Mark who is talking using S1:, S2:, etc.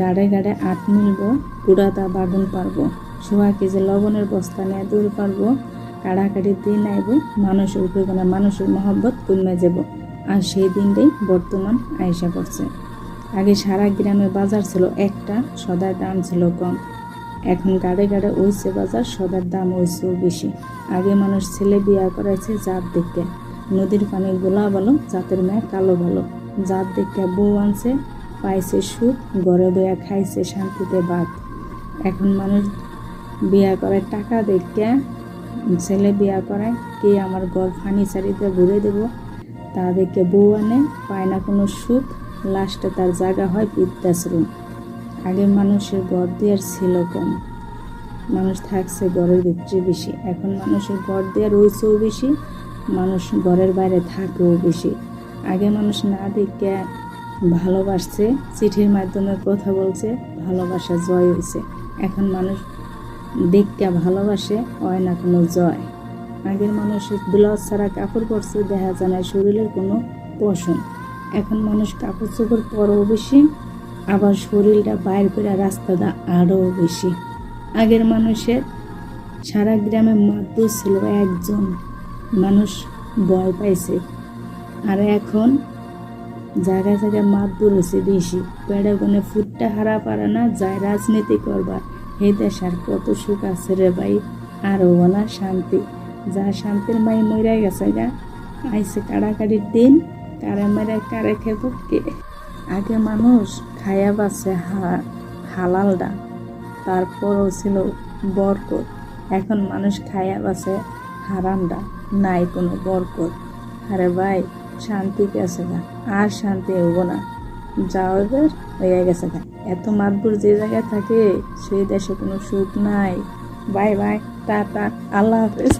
S1: গাড়ে গাড়ে আট মিলব কুড়াতা বাগুন পারব, সোয়া কেজি লবণের বস্তা নিয়ে দূর পারব, কাড়াকাড়ি দিন আইব, মানুষের উপরে মানুষের মহব্বত কমে যাব। আর সেই দিনটাই বর্তমান আয়সা করছে। আগে সারা গ্রামে বাজার ছিল একটা সদার দাম ছিল কম। এখন গাড়ে গাড়ে ওইছে বাজার সদার দাম ওইছেও বেশি। আগে মানুষ ছেলে বিয়া করাইছে জাত দেখে। নদীর পানি গোলা ভালো, জাতের মেয়ে কালো ভালো। জাত দেখে বউ আনছে পাইছে সুখ ঘরে বইয়া খাইছে শান্তিতে বাদ এখন মানুষ বিয়া করে টাকা দেখে, ছেলে বিয়া করে কে আমার ঘর ফার্নিচারিতে ঘুরে দেব? তাদেরকে বউ আনে, পায় না কোনো সুখ লাস্টে তার জায়গা হয় বৃদ্ধাশ্রম। আগে মানুষের ঘর দেওয়ার ছিল কম। মানুষ থাকছে ঘরের ভিতরে বেশি। এখন মানুষের ঘর দেওয়ার রয়েছেও বেশি, মানুষ ঘরের বাইরে থাকেও বেশি। আগে মানুষ না দেখে ভালোবাসছে, চিঠির মাধ্যমে কথা বলছে, ভালোবাসা জয় হয়েছে। এখন মানুষ দেখতে ভালোবাসে, হয় না কোনো জয়। আগের মানুষ ব্লাউজ ছাড়া কাপড় পরছে, দেখা যায় না শরীরের কোনো পশম। এখন মানুষ কাপড় চোপড় পরেও বেশি, আবার শরীরটা বাইর করে রাস্তাটা আরও বেশি। আগের মানুষের সারা গ্রামে মাত্র ছিল একজন। মানুষ ভয় পাইছে। আর এখন জায়গায় জায়গায় মাতদুর হয়েছে বেশি। পেড়ে গনে ফুটটা হারা পারে না, যায় রাজনীতি করবার। এই দেশ আর কত সুখ আছে রে ভাই। আর না শান্তি। যা শান্তির মাই মরে গেছে গা। আইসে কাড়াকাড়ির দিন কারে মেরে কারে খেব কে? আগে মানুষ খায়া বাসে হা হালালডা তারপরও ছিল বরকত। এখন মানুষ খায়া বাসে হারামডা নাই কোনো বরকত। আরে ভাই শান্তি আছে গা আর শান্তি হব না। যাও এবার হয়ে গেছে গা এত মাতবুর যে জায়গায় থাকে, সেই দেশে কোনো সুখ নাই। বাই বাই, টাটা, আল্লাহ হাফেজ।